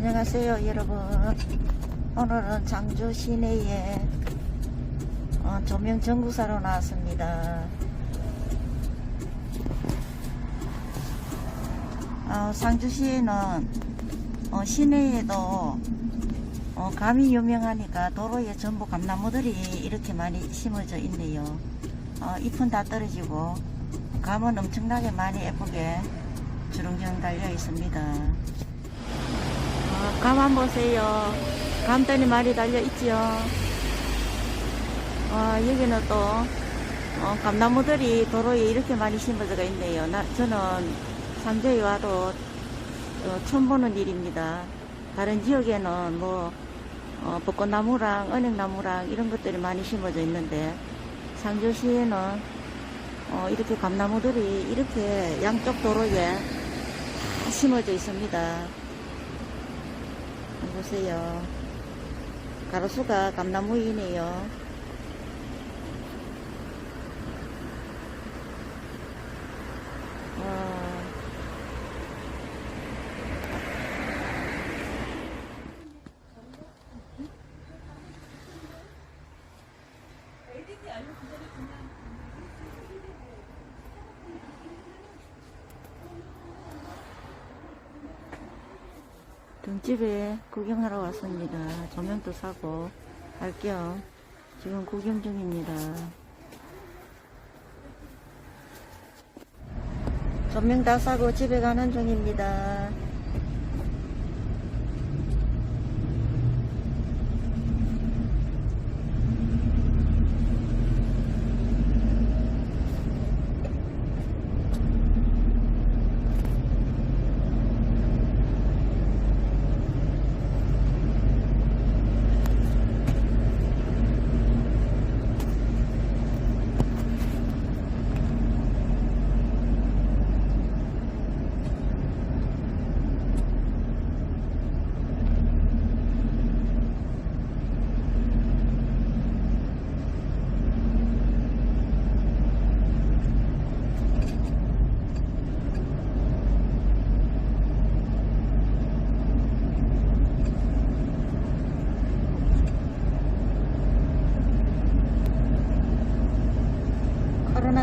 안녕하세요 여러분. 오늘은 장주 시내에 어, 조명 전구사로 나왔습니다. 어, 상주시에는 어, 시내에도 어, 감이 유명하니까 도로에 전부 감나무들이 이렇게 많이 심어져 있네요. 어, 잎은 다 떨어지고 감은 엄청나게 많이 예쁘게 주렁주렁 달려 있습니다. 어, 감 한번 보세요. 감단이 많이 달려 있지요. 어, 여기는 또 어, 감나무들이 도로에 이렇게 많이 심어져 있네요. 나, 저는 상주에 와도 어, 처음 보는 일입니다. 다른 지역에는 뭐 어, 벚꽃나무랑 은행나무랑 이런 것들이 많이 심어져 있는데 상주시에는 어, 이렇게 감나무들이 이렇게 양쪽 도로에 다 심어져 있습니다. 보세요. 가로수가 감나무이네요. 등집에 구경하러 왔습니다. 조명도 사고 할겸 지금 구경 중입니다. 조명 다 사고 집에 가는 중입니다.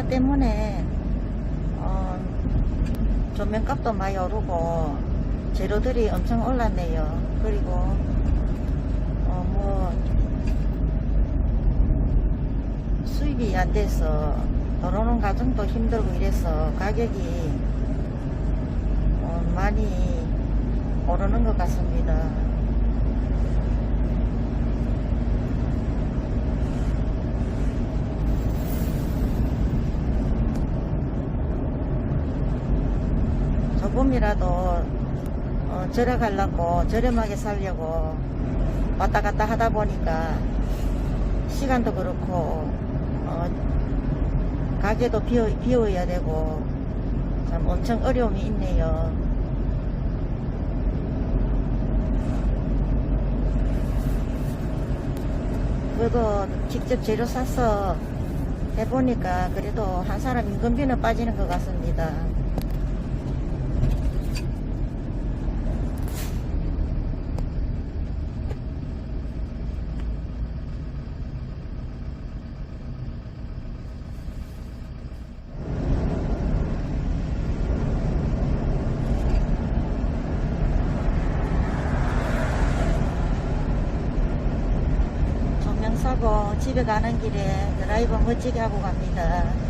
때문에 어, 조명값도 많이 오르고 재료들이 엄청 올랐네요. 그리고 어, 뭐 수입이 안 돼서 들어오는 가정도 힘들고 이래서 가격이 어, 많이 오르는 것 같습니다. 조금이라도 어, 절약하려고 저렴하게 살려고 왔다 갔다 하다 보니까 시간도 그렇고 어, 가게도 비워, 비워야 되고 참 엄청 어려움이 있네요. 그래도 직접 재료 사서 해보니까 그래도 한 사람 인건비는 빠지는 것 같습니다. 사고 집에 가는 길에 드라이버 멋지게 하고 갑니다.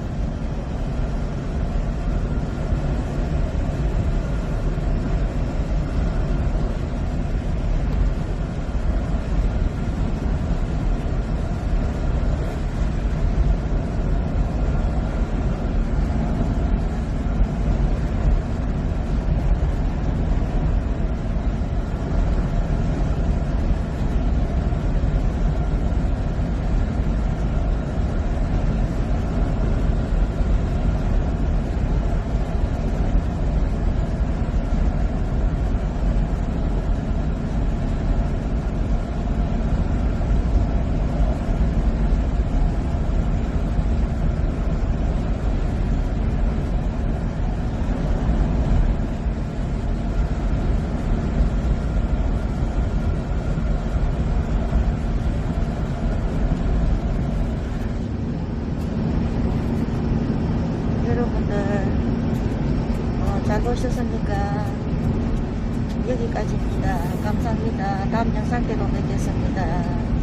여기까지입니다. 감사합니다. 다음 영상 때도 뵙겠습니다.